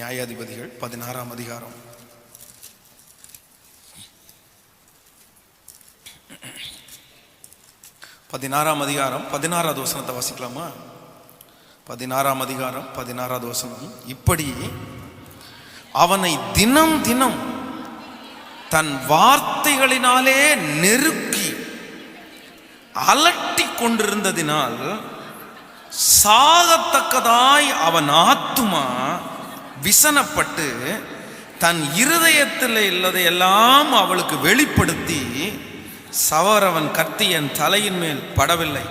நியாயாதிபதிகள் பதினாறாம் அதிகாரம். பதினாறாம் அதிகாரம் பதினாறாவது வசனத்தை வாசிக்கலாமா? பதினாறாம் அதிகாரம் பதினாறாவது வசனம். இப்படி அவனை தினம் தினம் தன் வார்த்தைகளினாலே நெருக்கி அலட்டி கொண்டிருந்ததினால் சாகத்தக்கதாய் அவன் ஆத்துமா விசனப்பட்டு தன் இருதயத்தில் உள்ளதையெல்லாம் அவளுக்கு வெளிப்படுத்தி சவரவன் கத்தி என் தலையின் மேல் படவில்லை.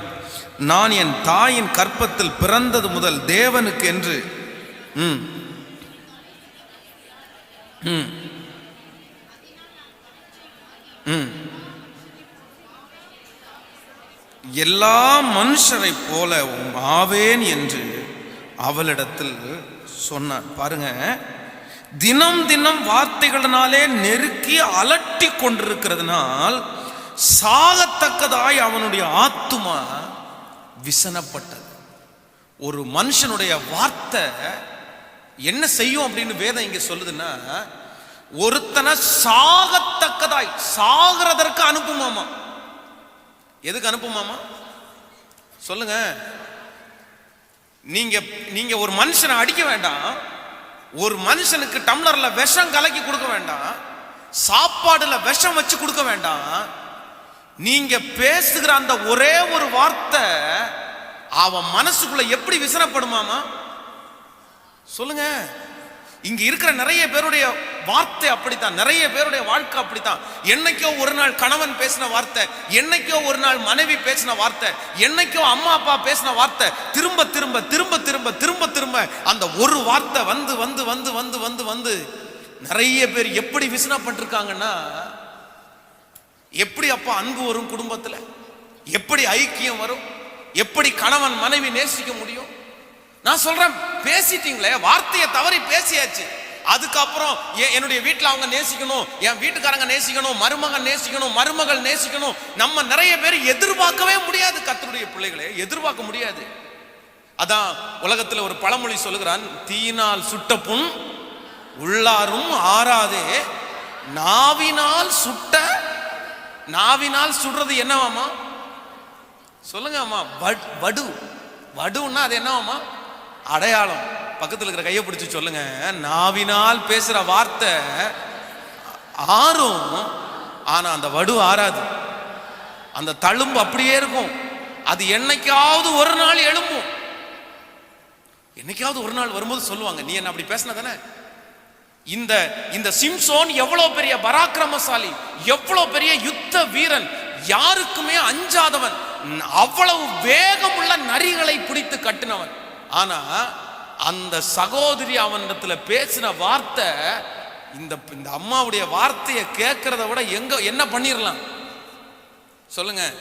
நான் என் தாயின் கற்பத்தில் பிறந்தது முதல் தேவனுக்கு என்று ம் ம் ம். எல்லா மனுஷரை போல ஆவேன் என்று அவளிடத்தில் சொன்னான் பாருங்க. தினம் தினம் வார்த்தைகளினாலே நெருக்கி அலட்டி கொண்டிருக்கிறதுனால் சாகத்தக்கதாய் அவனுடைய ஆத்துமா விசனப்பட்டது. ஒரு மனுஷனுடைய வார்த்தை என்ன செய்யும் அப்படின்னு வேதம் இங்க சொல்லுதுன்னா ஒருத்தனை சாகத்தக்கதாய் சாகிறதற்கு அனுப்புமாமா? எதுக்கு அனுப்புமாமா? சொல்லுங்க. நீங்க நீங்க ஒரு மனுஷனை அடிக்க வேண்டாம். ஒரு மனுஷனுக்கு டம்ளர்ல விஷம் கலக்கி கொடுக்க வேண்டாம். சாப்பாடுல விஷம் வச்சு கொடுக்க வேண்டாம். நீங்க பேசுகிற அந்த ஒரே ஒரு வார்த்தை அவன் மனசுக்குள்ள எப்படி விசனப்படுமாமா? சொல்லுங்க. இங்க இருக்கிற நிறைய பேருடைய வார்த்தை அப்படித்தான் நிறைய பேருடைய வாழ்க்கை அப்படித்தான். என்னைக்கோ ஒரு நாள் கணவன் பேசின வார்த்தை என்னைக்கோ ஒரு நாள் மனைவி பேசின வார்த்தை என்னைக்கோ அம்மா அப்பா பேசின வார்த்தை திரும்ப திரும்ப திரும்ப திரும்ப திரும்ப திரும்ப அந்த ஒரு வார்த்தை வந்து வந்து வந்து வந்து வந்து வந்து நிறைய பேர் எப்படி விசனப்பட்டிருக்காங்கன்னா எப்படி அப்பா அன்பு வரும் குடும்பத்தில்? எப்படி ஐக்கியம் வரும்? எப்படி கணவன் மனைவி நேசிக்க முடியும்? நான் சொல்றேன் பேசிட்டீங்களே வார்த்தையை தவறி பேசியாச்சு. அதுக்கப்புறம் என்னுடைய வீட்டில் அவங்க நேசிக்கணும் என் வீட்டுக்காரங்க நேசிக்கணும் மருமகன் நேசிக்கணும் மருமகள் நேசிக்கணும். நம்ம நிறைய பேர் எதிர்பார்க்கவே முடியாது கத்தருடைய பிள்ளைகளை எதிர்பார்க்க முடியாது. அதான் உலகத்தில் ஒரு பழமொழி சொல்லுகிறான் தீயினால் சுட்ட புண் உள்ளாரும் ஆறாதே. நாவினால் சுட்ட நாவினால் சுடுறது என்னவாமா சொல்லுங்க அம்மா வட்- வடு வடுன்னா அது என்னவாமா அடையாளம். பக்கத்தில் இருக்கிற கையை பிடிச்சி சொல்லுங்க. நாவினால் பேசுகிற வார்த்தை ஆறும் ஆனால் அந்த வடு ஆறாது. அந்த தழும்பு அப்படியே இருக்கும். அது என்னைக்காவது ஒரு நாள் எழும்பும். என்னைக்காவது ஒரு நாள் வரும்போது சொல்லுவாங்க நீ என்ன அப்படி பேசின தானே? இந்த இந்த சிம்சோன் எவ்வளோ பெரிய பராக்கிரமசாலி எவ்வளோ பெரிய யுத்த வீரன் யாருக்குமே அஞ்சாதவன் அவ்வளவு வேகமுள்ள நரிகளை பிடித்து கட்டினவன். ஆனா அந்த சகோதரி அவனிடத்துல பேசின வார்த்தை இந்த இந்த அம்மாவுடைய வார்த்தையை கேட்கறத விட எங்க என்ன பண்ணிடலாம் சொல்லுங்க.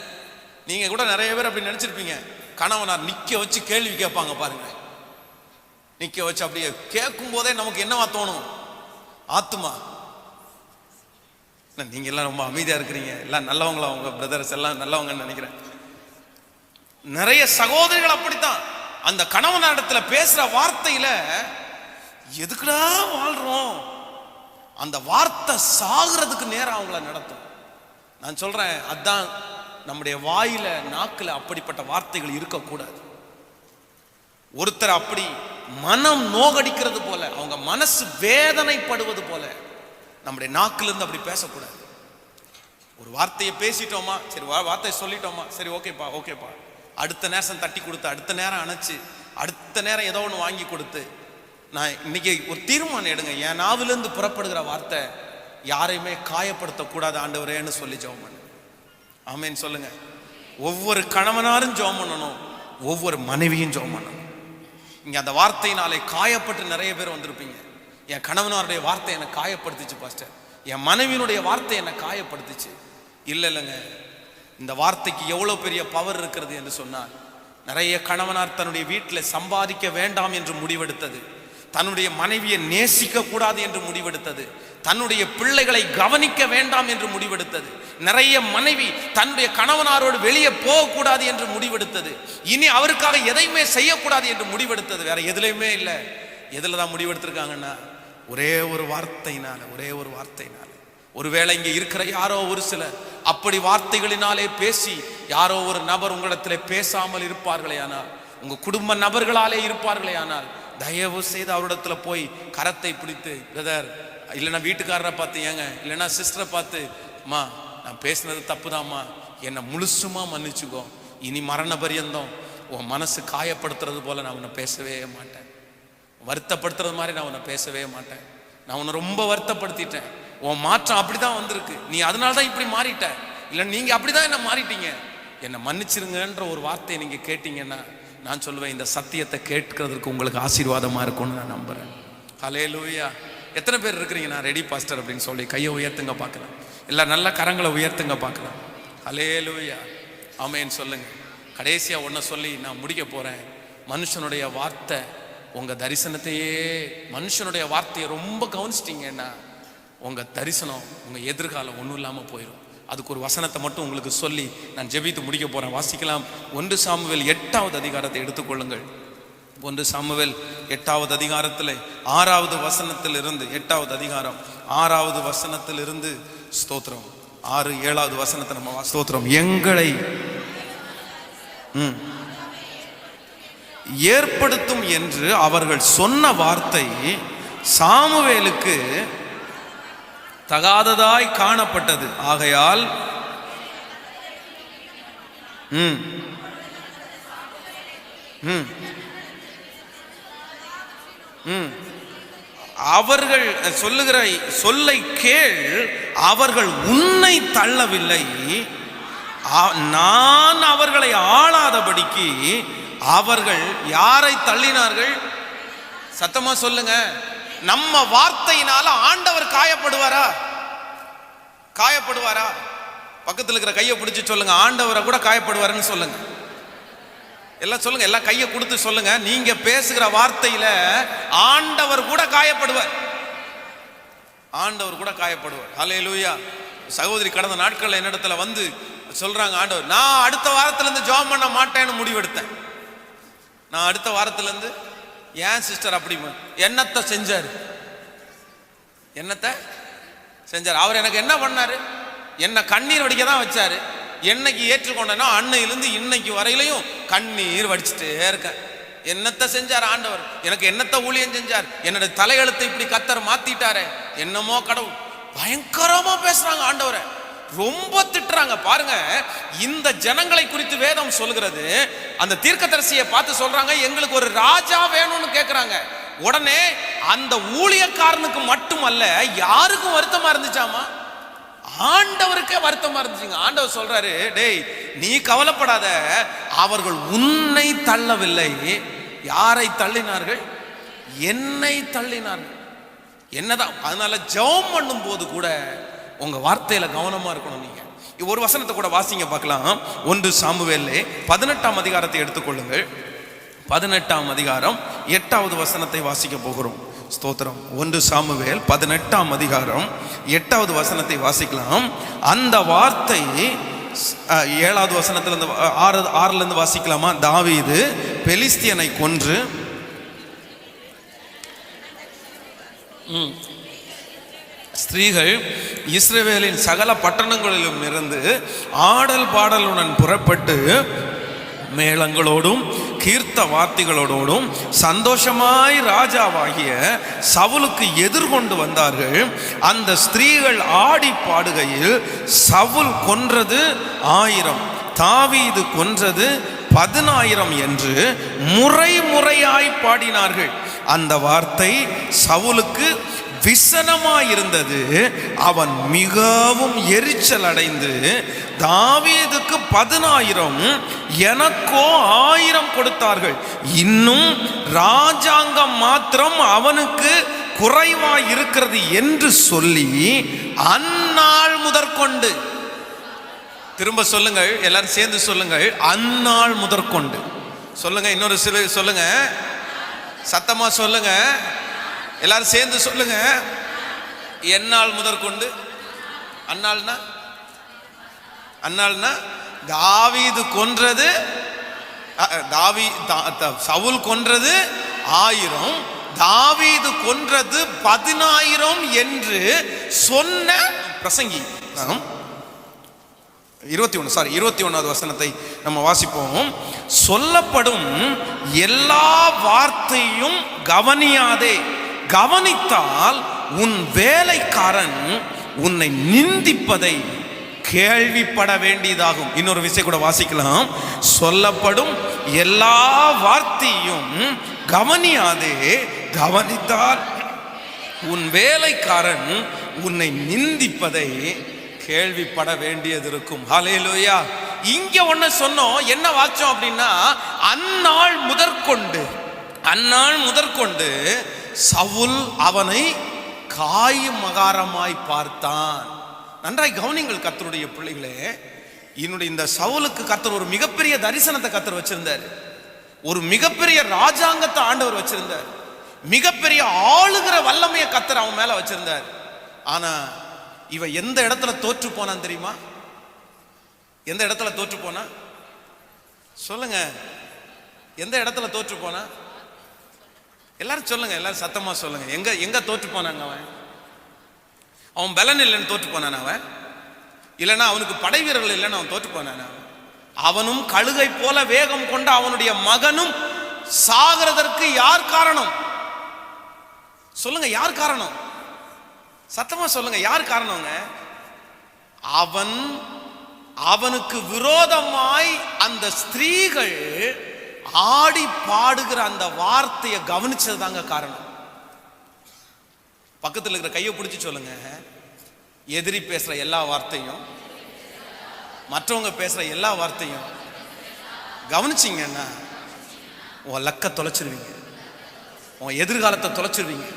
நீங்க கூட நிறைய பேர் அப்படி நினைச்சிருப்பீங்க. கணவனார் நிக்க வச்சு கேள்வி கேட்பாங்க பாருங்க. நிக்க வச்சு அப்படியே கேட்கும் போதே நமக்கு என்னவா தோணும்? ஆத்துமா. நீங்க எல்லாம் ரொம்ப அமைதியா இருக்கிறீங்க. எல்லாம் நல்லவங்களா உங்க பிரதர்ஸ் எல்லாம் நல்லவங்கன்னு நினைக்கிறேன். நிறைய சகோதரிகள் அப்படித்தான். அந்த கணவன் இடத்துல பேசுற வார்த்தையில எதுக்குடா வாழ்றோம்? அந்த வார்த்தை சாகிறதுக்கு நேரம் அவங்கள நடத்தும். நான் சொல்றேன் அதான் நம்முடைய வாயில நாக்கில் அப்படிப்பட்ட வார்த்தைகள் இருக்கக்கூடாது. ஒருத்தர் அப்படி மனம் நோகடிக்கிறது போல அவங்க மனசு வேதனைப்படுவது போல நம்முடைய நாக்குல இருந்து அப்படி பேசக்கூடாது. ஒரு வார்த்தையை பேசிட்டோமா? சரி வார்த்தையை சொல்லிட்டோமா? சரி ஓகேப்பா ஓகேப்பா. அடுத்த நேரம் தட்டி கொடுத்து அடுத்த நேரம் அணைச்சு அடுத்த நேரம் ஏதோ ஒன்று வாங்கி கொடுத்து நான் இன்னைக்கு ஒரு தீர்மானம் எடுங்க. என் நாவிலிருந்து புறப்படுகிற வார்த்தை யாரையுமே காயப்படுத்தக்கூடாது ஆண்டவரேன்னு சொல்லி ஜெபம் பண்ணு. ஆமேன்னு சொல்லுங்க. ஒவ்வொரு கணவனாரும் ஜெபம் பண்ணணும். ஒவ்வொரு மனைவியும் ஜெபம் பண்ணணும். இங்கே அந்த வார்த்தையினாலே காயப்பட்டு நிறைய பேர் வந்திருப்பீங்க. என் கணவனாருடைய வார்த்தை என்னை காயப்படுத்துச்சு பாஸ்டர். என் மனைவியினுடைய வார்த்தை என்னை காயப்படுத்துச்சு. இல்லை இல்லைங்க. இந்த வார்த்தைக்கு எவ்வளோ பெரிய பவர் இருக்கிறது என்று சொன்னார் நிறைய கணவனார் தன்னுடைய வீட்டில் சம்பாதிக்க வேண்டாம் என்று முடிவெடுத்தது தன்னுடைய மனைவியை நேசிக்க கூடாது என்று முடிவெடுத்தது தன்னுடைய பிள்ளைகளை கவனிக்க வேண்டாம் என்று முடிவெடுத்தது நிறைய மனைவி தன்னுடைய கணவனாரோடு வெளியே போகக்கூடாது என்று முடிவெடுத்தது இனி அவருக்காக எதையுமே செய்யக்கூடாது என்று முடிவெடுத்தது வேற எதுலையுமே இல்லை. எதில் தான் முடிவெடுத்திருக்காங்கன்னா ஒரே ஒரு வார்த்தையினால ஒரே ஒரு வார்த்தையினால. ஒருவேளை இங்கே இருக்கிற யாரோ ஒரு சிலர் அப்படி வார்த்தைகளினாலே பேசி யாரோ ஒரு நபர் உங்களிடத்தில் பேசாமல் இருப்பார்களே ஆனால் உங்க குடும்ப நபர்களாலே இருப்பார்களே ஆனால் தயவு செய்து அவரிடத்துல போய் கரத்தை பிடித்து பிரதர் இல்லைன்னா வீட்டுக்காரரை பார்த்து ஏங்க இல்லைன்னா சிஸ்டரை பார்த்து அம்மா நான் பேசினது தப்புதாம்மா என்னை முழுசுமா மன்னிச்சுக்கோ இனி மரண பரியந்தம் உன் மனசு காயப்படுத்துறது போல நான் உன்னை பேசவே மாட்டேன். வருத்தப்படுத்துறது மாதிரி நான் உன்னை பேசவே மாட்டேன். நான் உன்னை ரொம்ப வருத்தப்படுத்திட்டேன். உன் மாற்றம் அப்படிதான் வந்திருக்கு. நீ அதனால தான் இப்படி மாறிட்ட. இல்லை நீங்க அப்படிதான் என்ன மாறிட்டீங்க? என்னை மன்னிச்சிருங்கன்ற ஒரு வார்த்தையை நீங்க கேட்டீங்கன்னா நான் சொல்லுவேன் இந்த சத்தியத்தை கேட்கறதுக்கு உங்களுக்கு ஆசீர்வாதமா இருக்கும்னு நான் நம்புறேன். ஹலே லூயா எத்தனை பேர் இருக்கிறீங்க? நான் ரெடி பாஸ்டர் அப்படின்னு சொல்லி கையை உயர்த்துங்க பார்க்கலாம். இல்லை நல்ல கரங்களை உயர்த்துங்க பார்க்கலாம். ஹலே லூயா ஆமேன்னு சொல்லுங்க. கடைசியாக ஒன்றை சொல்லி நான் முடிக்க போகிறேன் மனுஷனுடைய வார்த்தை உங்கள் தரிசனத்தையே மனுஷனுடைய வார்த்தையை ரொம்ப கவனிச்சிட்டீங்கன்னா உங்கள் தரிசனம் உங்கள் எதிர்காலம் ஒன்றும் இல்லாமல் போயிடும் அதுக்கு ஒரு வசனத்தை மட்டும் உங்களுக்கு சொல்லி நான் ஜெபித்து முடிக்க போகிறேன் வாசிக்கலாம். ஒன்று சாமுவேல் எட்டாவது அதிகாரத்தை எடுத்துக்கொள்ளுங்கள். ஒன்று சாமுவேல் எட்டாவது அதிகாரத்தில் ஆறாவது வசனத்தில் இருந்து எட்டாவது அதிகாரம் ஆறாவது வசனத்தில் இருந்து ஸ்தோத்திரம். ஆறு ஏழாவது வசனத்தை நம்ம ஸ்தோத்திரம். எங்களை ம். ஏற்படுத்தும் என்று அவர்கள் சொன்ன வார்த்தை சாமுவேலுக்கு தகாததாய் காணப்பட்டது. ஆகையால் ம் ம் ம். அவர்கள் சொல்லுகிற சொல்லை கேள் அவர்கள் உன்னை தள்ளவில்லை. நான் அவர்களை ஆளாதபடிக்கு அவர்கள் யாரை தள்ளினார்கள்? சத்தமா சொல்லுங்க. நம்ம வார்த்தையினால காயப்படுவாரா? காயப்படுவாரா? பக்கத்துல இருக்கிற கையை பிடிச்சி சொல்லுங்க. ஆண்டவரை கூட காயப்படுவாருன்னு சொல்லுங்க. எல்லாம் சொல்லுங்க. எல்லாம் கையை கொடுத்து சொல்லுங்க. நீங்க பேசுகிற வார்த்தையில ஆண்டவர் கூட காயப்படுவார். ஆண்டவர் கூட காயப்படுவார். லூயா சகோதரி கடந்த நாட்கள்ல என்னிடத்துல வந்து சொல்றாங்க ஆண்டவர் நான் அடுத்த வாரத்துல இருந்து ஜாம் பண்ண மாட்டேன்னு முடிவெடுத்தேன். நான் அடுத்த வாரத்துல இருந்து ஏன் சிஸ்டர் அப்படி என்னத்தை செஞ்சாரு? என்னத்தை? செஞ்சார். அவர் எனக்கு என்ன பண்ணார்? என்னை கண்ணீர் வடிக்க தான் வச்சார். என்னைக்கு ஏற்றுக்கொண்டனோ அன்னையிலிருந்து இன்னைக்கு வரையிலையும் கண்ணீர் வடிச்சிட்டே இருக்கேன். என்னத்தை செஞ்சார் ஆண்டவர்? எனக்கு என்னத்தை ஊழியம் செஞ்சார்? என்னோட தலையெழுத்தை இப்படி கத்தர் மாத்திட்டாரே. என்னமோ கடவுள். பயங்கரமா பேசுறாங்க ஆண்டவரை. ரொம்ப திட்டுறாங்க. பாருங்க இந்த ஜனங்களை குறித்து வேதம் சொல்கிறது அந்த தீர்க்கதரிசியை பார்த்து சொல்றாங்க எங்களுக்கு ஒரு ராஜா வேணும்னு கேட்குறாங்க உடனே அந்த ஊழியக்காரனுக்கு மட்டுமல்ல யாருக்கும் வருத்தமா இருந்துச்சாமா ஆண்டவருக்கே வருத்தமா இருந்துச்சுங்க. ஆண்டவர் சொல்றாரு டேய் நீ கவலைப்படாத. அவர்கள் உன்னை தள்ளவில்லை. யாரை தள்ளினார்கள்? என்னை தள்ளினார்கள். என்னதான் அதனால ஜெபம் பண்ணும் போது கூட உங்க வார்த்தையில கவனமா இருக்கணும் நீங்க. ஒரு வசனத்தை கூட வாசிங்க பார்க்கலாம். ஒன்று சாமுவேல்லே பதினெட்டாம் அதிகாரத்தை எடுத்துக்கொள்ளுங்கள். பதினெட்டாம் அதிகாரம் எட்டாவது வசனத்தை வாசிக்க போகிறோம். ஸ்தோத்திரம். ஒன்று சாமுவேல் பதினெட்டாம் அதிகாரம் எட்டாவது வசனத்தை வாசிக்கலாம். அந்த வார்த்தை ஏழாவது வசனத்துல இருந்து ஆறு ஆறுல இருந்து வாசிக்கலாமா? தாவீது பெலிஸ்தியனை கொன்று ஸ்திரீகள் இஸ்ரேவேலின் சகல பட்டணங்களிலும் இருந்து ஆடல் பாடலுடன் புறப்பட்டு மேளங்களோடும் கீர்த்த வார்த்தைகளோடும் சந்தோஷமாய் ராஜாவாகிய சவுலுக்கு எதிர்கொண்டு வந்தார்கள். அந்த ஸ்திரீகள் ஆடி பாடுகையில் சவுல் கொன்றது ஆயிரம் தாவீது கொன்றது பதினாயிரம் என்று முறை முறையாய் பாடினார்கள். அந்த வார்த்தை சவுலுக்கு விசனமாயிருந்தது. அவன் மிகவும் எரிச்சல் அடைந்து தாவீதுக்கு பதினாயிரம் எனக்கோ ஆயிரம் கொடுத்தார்கள். இன்னும் ராஜாங்கம் மாத்திரம் அவனுக்கு குறைவாய் இருக்கிறது என்று சொல்லி அந்நாள் முதற்கொண்டு. திரும்ப சொல்லுங்கள் எல்லாரும் சேர்ந்து சொல்லுங்கள் அந்நாள் முதற்கொண்டு. சொல்லுங்க இன்னொரு சில சொல்லுங்க. சத்தமா சொல்லுங்க. எல்லாரும் சேர்ந்து சொல்லுங்க. என்னால் முதற்கொண்டு அந்நாள்னா அந்நாள்னா தாவீது கொன்றது தாவி தா- த- சவுல் கொன்றது ஆயிரம் தாவீது கொன்றது பதினாயிரம் என்று சொன்ன பிரசங்கி. இருபத்தி ஒன்று சாரி இருபத்தி ஒன்றாவது வசனத்தை நம்ம வாசிப்போம். சொல்லப்படும் எல்லா வார்த்தையும் கவனியாதே. கவனித்தால் உன் வேலைக்காரன் உன்னை நிந்திப்பதை கேள்விப்பட வேண்டியதாகும். இன்னொரு விஷயம் கூட வாசிக்கலாம். சொல்லப்படும் எல்லா வார்த்தையும் கவனியாதே கவனித்தால் உன் வேலைக்காரன் உன்னை நிந்திப்பதை கேள்விப்பட வேண்டியது இருக்கும் ஹலேலோயா இங்க ஒன்று சொன்னோம். என்ன வாச்சோம் அப்படின்னா அந்நாள் முதற்கொண்டு அந்நாள் முதற்கொண்டு சவுல் அவனை காயும் மகாரமாய் பார்த்தான். நன்றாய் கவனிங்கள் கத்தருடைய பிள்ளைகளே. என்னுடைய இந்த சவுலுக்கு கத்தர் ஒரு மிகப்பெரிய தரிசனத்தை கத்தர் வச்சிருந்தார். ஒரு மிகப்பெரிய ராஜாங்கத்தை ஆண்டவர் வச்சிருந்தார். மிகப்பெரிய ஆளுகிற வல்லமையை கத்தர் அவன் மேல வச்சிருந்தார். ஆனா இவன் எந்த இடத்துல தோற்று போனான் தெரியுமா? எந்த இடத்துல தோற்று போனா? சொல்லுங்க. எந்த இடத்துல தோற்று போனா? எல்லாரும் சொல்லுங்க எல்லாரும் சத்தமா சொல்லுங்க. எங்க எங்க தோற்று போனாங்க அவன்? அவன் பலன் இல்லைன்னு தோற்று போனான் அவன்? இல்லைன்னா அவனுக்கு படை வீரர்கள் இல்லைன்னு அவன் தோற்று போனான் அவன்? அவனும் கழுகை போல வேகம் கொண்ட அவனுடைய மகனும் சாகிறதற்கு யார் காரணம்? சொல்லுங்க யார் காரணம்? சத்தமா சொல்லுங்க யார் காரணங்க அவன் அவனுக்கு விரோதமாய் அந்த ஸ்திரீகள் ஆடி பாடுகிற அந்த வார்த்தையை கவனிச்சது தாங்க காரணம். பக்கத்தில் இருக்கிற கையை பிடிச்சி சொல்லுங்க. எதிரி பேசுற எல்லா வார்த்தையும் மற்றவங்க பேசுற எல்லா வார்த்தையும் கவனிச்சிங்கன்னா உன் லக்க தொலைச்சிருவீங்க. உன் எதிர்காலத்தை தொலைச்சிருவீங்க.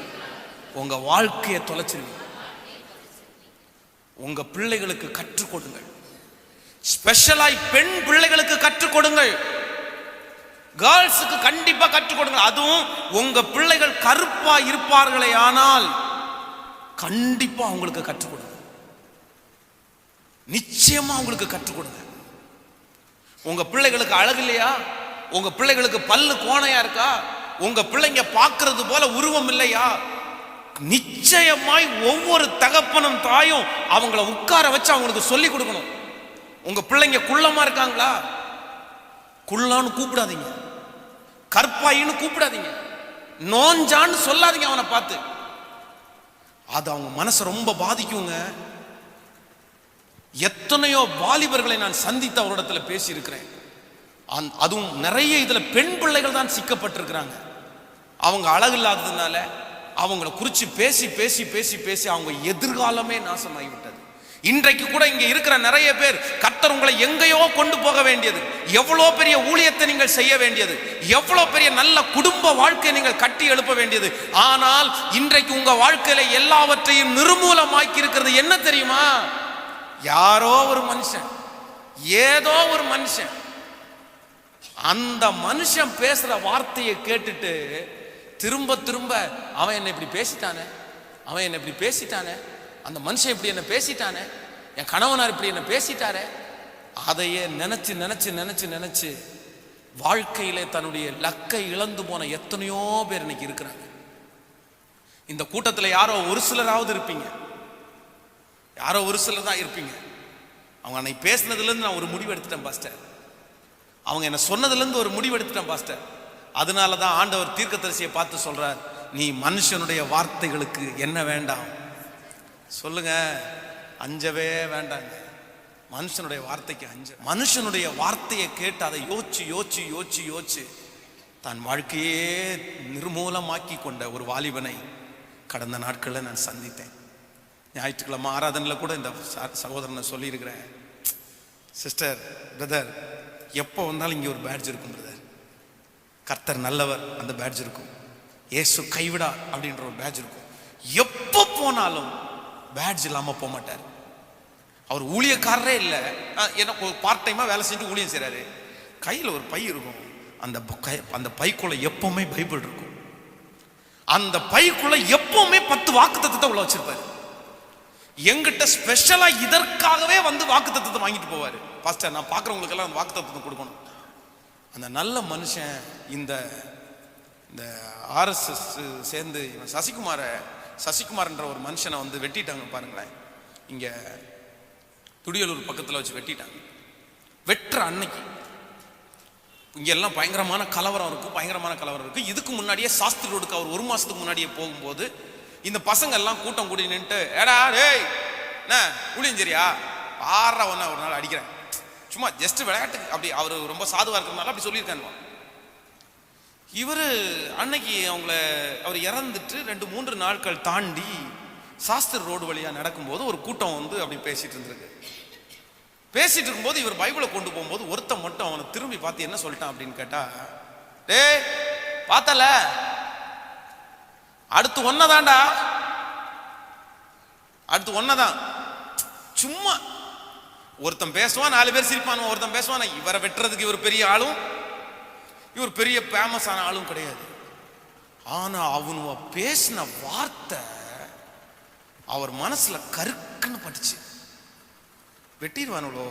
உங்க வாழ்க்கையை தொலைச்சிருவீங்க. உங்க பிள்ளைகளுக்கு கற்றுக் கொடுங்கள். ஸ்பெஷலாய் பெண் பிள்ளைகளுக்கு கற்றுக் கொடுங்கள். கேர்ள்ஸுக்கு கண்டிப்பா கற்றுக் கொடுங்க. அதுவும் உங்க பிள்ளைகள் கருப்பா இருப்பார்களே ஆனால் கண்டிப்பா அவங்களுக்கு கற்றுக் கொடுங்க. நிச்சயமா அவங்களுக்கு கற்றுக் கொடுங்க. உங்க பிள்ளைகளுக்கு அழகு இல்லையா? உங்க பிள்ளைகளுக்கு பல்லு கோணையா இருக்கா? உங்க பிள்ளைங்க பார்க்கறது போல உருவம் இல்லையா? நிச்சயமாய் ஒவ்வொரு தகப்பனும் தாயும் அவங்கள உட்கார வச்சு அவங்களுக்கு சொல்லி கொடுக்கணும். உங்க பிள்ளைங்க குள்ளமா இருக்காங்களா? குள்ளான்னு கூப்பிடாதீங்க. கற்பாயின்னு கூப்பிடாதீங்க. நோஞ்சான்னு சொல்லாதீங்க அவனை பார்த்து. அது அவங்க மனசை ரொம்ப பாதிக்குங்க. எத்தனையோ வாலிபர்களை நான் சந்தித்த அவரிடத்துல பேசியிருக்கிறேன். அதுவும் நிறைய இதுல பெண் பிள்ளைகள் தான் சிக்கப்பட்டிருக்கிறாங்க. அவங்க அழகு இல்லாததுனால அவங்கள குறித்து பேசி பேசி பேசி பேசி அவங்க எதிர்காலமே நாசமாகிவிட்டது. இன்றைக்கு கூட இங்கே இருக்கிற நிறைய பேர் கர்த்தர் உங்களை எங்கேயோ கொண்டு போக வேண்டியது. எவ்வளோ பெரிய ஊழியத்தை நீங்கள் செய்ய வேண்டியது. எவ்வளோ பெரிய நல்ல குடும்ப வாழ்க்கையை நீங்கள் கட்டி எழுப்ப வேண்டியது. ஆனால் இன்றைக்கு உங்கள் வாழ்க்கையில் எல்லாவற்றையும் நிர்மூலமாக்கி இருக்கிறது என்ன தெரியுமா? யாரோ ஒரு மனுஷன் ஏதோ ஒரு மனுஷன் அந்த மனுஷன் பேசுகிற வார்த்தையை கேட்டுட்டு திரும்ப திரும்ப அவன் என்னை இப்படி பேசிட்டானே? அவன் என்னை இப்படி பேசிட்டானே? அந்த மனுஷன் இப்படி என்ன பேசிட்டானே? என் கணவனார் இப்படி என்ன பேசிட்டாரே? அதையே நினைச்சு நினைச்சு நினைச்சு நினைச்சு வாழ்க்கையிலே தன்னுடைய லக்கை இழந்து போன எத்தனையோ பேர் இன்னைக்கு இருக்கிறாங்க. இந்த கூட்டத்தில் யாரோ ஒரு சிலராவது இருப்பீங்க. யாரோ ஒரு சிலர் தான் இருப்பீங்க. அவங்க அன்னைக்கு பேசினதுலேருந்து நான் ஒரு முடிவு எடுத்துட்டேன் பாஸ்டர். அவங்க என்ன சொன்னதுலேருந்து ஒரு முடிவு எடுத்துட்டேன் பாஸ்டர். அதனால தான் ஆண்டவர் தீர்க்கதரிசியை பார்த்து சொல்கிறார் நீ மனுஷனுடைய வார்த்தைகளுக்கு என்ன வேண்டாம்? சொல்லுங்க. அஞ்சவே வேண்டாங்க. மனுஷனுடைய வார்த்தைக்கு அஞ்ச. மனுஷனுடைய வார்த்தையை கேட்டு அதை யோசிச்சு யோசிச்சு யோசிச்சு யோசிச்சு தன் வாழ்க்கையே நிர்மூலமாக்கி கொண்ட ஒரு வாலிபனை கடந்த நாட்களில் நான் சந்தித்தேன். ஞாயிற்றுக்கிழமை ஆராதனையில் கூட இந்த சகோதரனை சொல்லியிருக்கிறேன். சிஸ்டர் பிரதர் எப்போ வந்தாலும் இங்கே ஒரு பேட்ஜ் இருக்கும் பிரதர் கர்த்தர் நல்லவர் அந்த பேட்ஜ் இருக்கும். இயேசு கைவிடா அப்படின்ற ஒரு பேட்ஜ் இருக்கும். எப்போ போனாலும் பேட்ஜ் இல்லாமல் போக மாட்டார். அவர் ஊழியக்காரரே இல்லை. எனக்கு ஒரு பார்ட் டைமாக வேலை செஞ்சு ஊழியம் செய்கிறாரு கையில் ஒரு பை இருக்கும். அந்த கை- அந்த பைக்குள்ள எப்பவுமே பைபிள் இருக்கும். அந்த பைக்குள்ள எப்பவுமே பத்து வாக்குத்தத்தத்தை உள்ள வச்சிருப்பாரு. எங்கிட்ட ஸ்பெஷலாக இதற்காகவே வந்து வாக்குத்தத்தத்தை வாங்கிட்டு போவார். பாஸ்டர் நான் பார்க்குறவங்களுக்கெல்லாம் அந்த அந்த தத்துவத்தை கொடுக்கணும். அந்த நல்ல மனுஷன் இந்த இந்த ஆர்எஸ்எஸ் சேர்ந்து இவன் சசிகுமாரை சசிகுமார்ன்ற ஒரு மனுஷனை வந்து வெட்டிட்டாங்க பாருங்களேன். இங்க துடியலூர் பக்கத்தில் வச்சு வெட்டிட்டாங்க. வெட்டுற அன்னைக்கு இங்கெல்லாம் பயங்கரமான கலவரம் இருக்கு பயங்கரமான கலவரம் இருக்கு. இதுக்கு முன்னாடியே சாஸ்திரி ரோடுக்கு அவர் ஒரு மாசத்துக்கு முன்னாடியே போகும்போது இந்த பசங்க எல்லாம் கூட்டம் கூடி நின்னுட்டு ஏடா டேய் என்ன புளியஞ்சேரியா ஆறா ஒன்னா ஒரு நாள் அடிக்கிறேன். சும்மா ஜஸ்ட் விளையாட்டுக்கு அப்படி அவர் ரொம்ப சாதுவா இருக்கிறதுனால அப்படி சொல்லியிருக்காங்க இவர் அன்னைக்கு அவங்கள அவர் இறந்துட்டு ரெண்டு மூன்று நாட்கள் தாண்டி சாஸ்திர ரோடு வழியாக நடக்கும்போது ஒரு கூட்டம் வந்து அப்படி பேசிட்டு இருந்திருக்கு. பேசிட்டு இருக்கும்போது இவர் பைபிளை கொண்டு போகும்போது ஒருத்தன் மட்டும் அவனை திரும்பி பார்த்து என்ன சொல்லிட்டான் அப்படின்னு கேட்டா டேய் பார்த்தல? அடுத்து ஒன்னதாண்டா அடுத்து ஒன்னதான். சும்மா ஒருத்தன் பேசுவான் நாலு பேர் சிரிப்பான் ஒருத்தன் பேசுவான்? இவரை வெட்டுறதுக்கு இவர் பெரிய ஆளும். இவர் பெரிய ஃபேமஸான ஆளும் கிடையாது. ஆனா அவனுவ பேசின வார்த்தை அவர் மனசுல கருக்குன்னு பட்டுச்சு. வெட்டிடுவானுளோ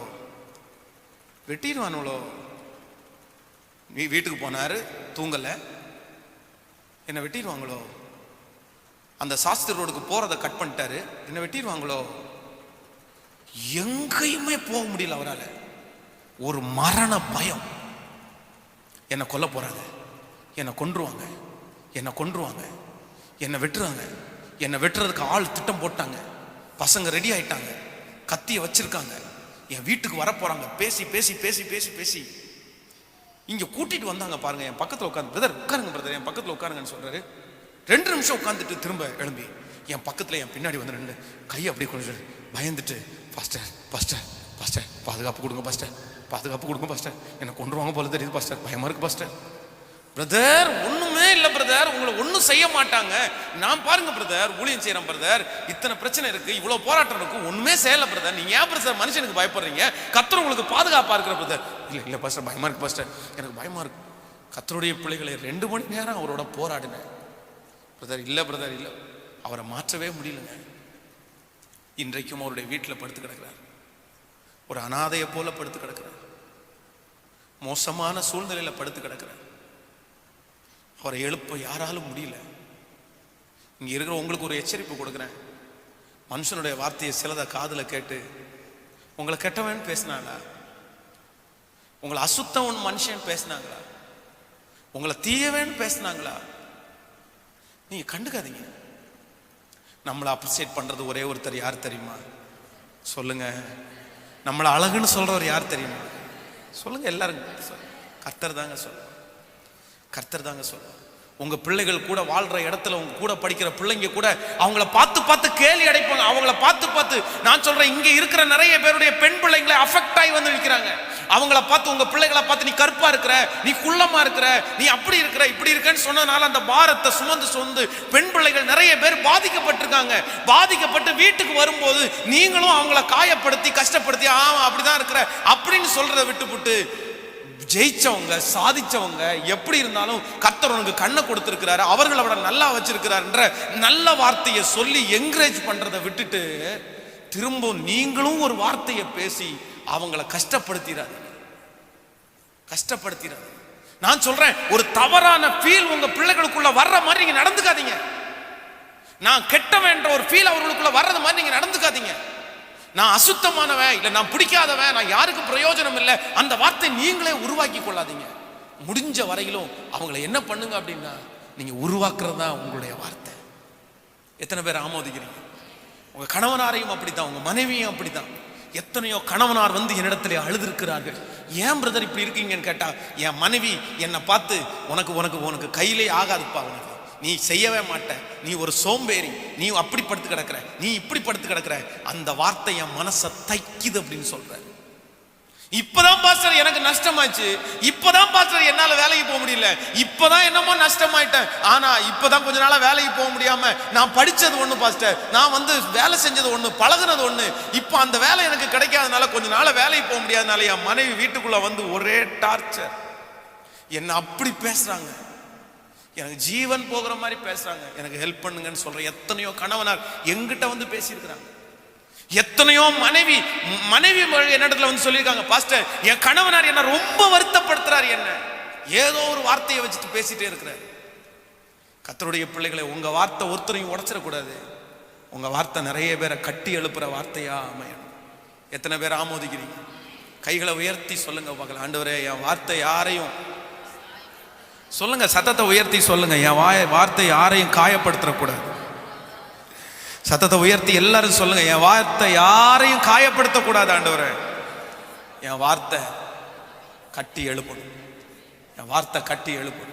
வெட்டிடுவானுளோ நீ வீட்டுக்கு போனாரு தூங்கல. என்ன வெட்டிடுவாங்களோ? அந்த சாஸ்திரி ரோடுக்கு போறதை கட் பண்ணிட்டாரு. என்ன வெட்டிடுவாங்களோ? எங்கேயுமே போக முடியல அவரால். ஒரு மரண பயம். என்னை கொல்ல போகிறாங்க என்னை கொன்றுவாங்க. என்னை கொன்றுவாங்க. என்னை வெட்டுறாங்க. என்னை வெட்டுறதுக்கு ஆள் திட்டம் போட்டாங்க. பசங்க ரெடி ஆயிட்டாங்க. கத்தியை வச்சிருக்காங்க. என் வீட்டுக்கு வர பேசி பேசி பேசி பேசி பேசி. இங்கே கூட்டிகிட்டு வந்தாங்க பாருங்க. என் பக்கத்தில் உட்காந்து பிரதர் உட்காருங்க பிரதர் என் பக்கத்தில் உட்காருங்கன்னு சொல்கிறாரு ரெண்டு நிமிஷம் உட்காந்துட்டு திரும்ப எழும்பி என் பக்கத்தில் என் பின்னாடி வந்து ரெண்டு கையை அப்படியே கொஞ்சம் பயந்துட்டு பாஸ்டர் பாஸ்டர் பாஸ்டர் பாதுகாப்பு கொடுங்க பாஸ்டர் பாதுகாப்பு கொடுங்க பாஸ்டர். என்னை கொண்டுருவாங்க போல தெரியுது பாஸ்டர். பயமா இருக்கு பாஸ்டர். பிரதர் ஒண்ணுமே இல்ல பிரதர். உங்களை ஒண்ணும் செய்ய மாட்டாங்க. நான் பாருங்க பிரதர். ஊழியம் செய்யறேன் பிரதர். இத்தனை பிரச்சனை இருக்கு. இவ்வளவு போராட்டம் இருக்கு ஒண்ணுமே செய்யல பிரதர். நீங்க ஏன் பிரதர்? மனுஷனுக்கு பயப்படுறீங்க. கத்தர் உங்களுக்கு பாதுகாப்பா இருக்கிற பிரதர். இல்ல இல்ல பாஸ்டர். பயமா இருக்கு பாஸ்டர். எனக்கு பயமா இருக்கு. கத்தருடைய பிள்ளைகளை ரெண்டு மணி நேரம் அவரோட போராடினேன். பிரதர் இல்ல பிரதர் இல்ல. அவரை மாற்றவே முடியலங்க. இன்றைக்கும் அவருடைய வீட்டில் படுத்து கிடக்கிறார். ஒரு அனாதையை போல படுத்து கிடக்கிறார். மோசமான சூழ்நிலையில படுத்து கிடக்கிறார். அவரை எழுப்ப யாராலும் முடியல. இங்கே இருக்கிற உங்களுக்கு ஒரு எச்சரிப்பு கொடுக்குறேன். மனுஷனுடைய வார்த்தையை சிலதை காதில் கேட்டு உங்களை கெட்டவன் பேசினாங்களா உங்களை அசுத்தவன் மனுஷன் பேசினாங்களா? உங்களை தீயவன் பேசினாங்களா? நீங்க கண்டுக்காதீங்க. நம்மளை அப்ரிசியேட் பண்றது ஒரே ஒருத்தர் யார் தெரியுமா? சொல்லுங்க. நம்மளை அழகுன்னு சொல்கிறவர் யார் தெரியுமா? சொல்லுங்க எல்லாரும் கர்த்தர் தாங்க சொல்லுவார் கர்த்தர் தாங்க சொல்லுவார் உங்கள் பிள்ளைகள் கூட வாழ்கிற இடத்துல உங்க கூட படிக்கிற பிள்ளைங்க கூட அவங்கள பார்த்து பார்த்து கேலி அடைப்பாங்க. அவங்கள பார்த்து பார்த்து நான் சொல்கிறேன் இங்கே இருக்கிற நிறைய பேருடைய பெண் பிள்ளைங்களை அஃபெக்ட் ஆகி வந்து நிற்கிறாங்க. அவங்கள பார்த்து உங்க பிள்ளைகளை பார்த்து நீ கருப்பா இருக்கிற நீ குள்ளமா இருக்கிற நீ அப்படி இருக்கிற இப்படி இருக்கன்னு சொன்னதுனால அந்த பாரத்தை சுமந்து சுமந்து பெண் பிள்ளைகள் நிறைய பேர் பாதிக்கப்பட்டிருக்காங்க. பாதிக்கப்பட்டு வீட்டுக்கு வரும்போது நீங்களும் அவங்கள காயப்படுத்தி கஷ்டப்படுத்தி ஆமா அப்படிதான் இருக்கிற அப்படின்னு சொல்றதை விட்டுப்புட்டு ஜெயிச்சவங்க சாதிச்சவங்க எப்படி இருந்தாலும் கர்த்தர் உனக்கு கண்ணை கொடுத்துருக்கிறாரு அவர்களை விட நல்லா வச்சிருக்கிறாருன்ற நல்ல வார்த்தையை சொல்லி என்கரேஜ் பண்றதை விட்டுட்டு திரும்ப நீங்களும் ஒரு வார்த்தையை பேசி அவங்கள கஷ்டப்படுத்திடாது கஷ்டப்படுத்திடாது நான் சொல்றேன் ஒரு தவறான ஃபீல் உங்க பிள்ளைகளுக்குள்ள வர்ற மாதிரி நீங்க நடந்துக்காதீங்க. நான் கெட்டவன்ற ஒரு ஃபீல் அவர்களுக்குள்ள வர்றது மாதிரி நீங்க நடந்துக்காதீங்க. நான் அசுத்தமானவன் இல்லை நான் பிடிக்காதவன் நான் யாருக்கும் பிரயோஜனம் இல்லை அந்த வார்த்தை நீங்களே உருவாக்கி கொள்ளாதீங்க. முடிஞ்ச வரையிலும் அவங்கள என்ன பண்ணுங்க அப்படின்னா நீங்க உருவாக்குறது தான் உங்களுடைய வார்த்தை. எத்தனை பேர் ஆமோதிக்கிறீங்க? உங்க கணவனாரையும் அப்படித்தான் உங்க மனைவியும் அப்படித்தான். எத்தனையோ கணவனார் வந்து என்னிடத்துல அழுதிருக்கிறார்கள். ஏன் பிரதர் இப்படி இருக்கீங்கன்னு கேட்டால் என் மனைவி என்னை பார்த்து உனக்கு உனக்கு உனக்கு கையிலே ஆகாதுப்பா உனக்கு. நீ செய்யவே மாட்ட. நீ ஒரு சோம்பேறி. நீ அப்படி படுத்து கிடக்கிற. நீ இப்படி படுத்து கிடக்குற. அந்த வார்த்தை என் மனசை தைக்குது அப்படின்னு சொல்கிற இப்பதான் பாஸ்டர் எனக்கு நஷ்டமாச்சு. இப்பதான் பாஸ்டர் என்னால வேலைக்கு போக முடியல. இப்பதான் என்னமோ நஷ்டமாயிட்டேன். ஆனா இப்பதான் கொஞ்ச நாளா வேலைக்கு போக முடியாம நான் படிச்சது ஒண்ணு பாஸ்டர். நான் வந்து வேலை செஞ்சது ஒண்ணு பழகுனது ஒண்ணு. இப்போ அந்த வேலை எனக்கு கிடைக்காதனால கொஞ்ச நாளா வேலைக்கு போக முடியாதனால என் மனைவி வீட்டுக்குள்ள வந்து ஒரே டார்ச்சர். என்ன அப்படி பேசுறாங்க. எனக்கு ஜீவன் போகிற மாதிரி பேசுறாங்க. எனக்கு ஹெல்ப் பண்ணுங்கன்னு சொல்ற எத்தனையோ கணவனார் எங்கிட்ட வந்து பேசியிருக்கிறாங்க. எத்தனையோ மனைவி மனைவி என்னிடத்துல வந்து சொல்லியிருக்காங்க பாஸ்டர் என் கணவனார் என்ன ரொம்ப வருத்தப்படுத்துறாரு என்ன. ஏதோ ஒரு வார்த்தையை வச்சுட்டு பேசிட்டே இருக்கிறார். கத்தருடைய பிள்ளைகளை உங்க வார்த்தை ஒருத்தரையும் உடச்சிடக்கூடாது. உங்க வார்த்தை நிறைய பேரை கட்டி எழுப்புற வார்த்தையா அமையணும். எத்தனை பேர் ஆமோதிக்கிறீங்க? கைகளை உயர்த்தி சொல்லுங்க பார்க்கலாம் ஆண்டவரே என் வார்த்தை யாரையும் சொல்லுங்க சத்தத்தை உயர்த்தி சொல்லுங்க. என் வாய வார்த்தை யாரையும் காயப்படுத்தக்கூடாது. சத்தத்தை உயர்த்தி எல்லாரும் சொல்லுங்க என் வார்த்தை யாரையும் காயப்படுத்தக்கூடாது ஆண்டவரே. என் வார்த்தை கட்டி எழுப்பணும். என் வார்த்தை கட்டி எழுப்பணும்.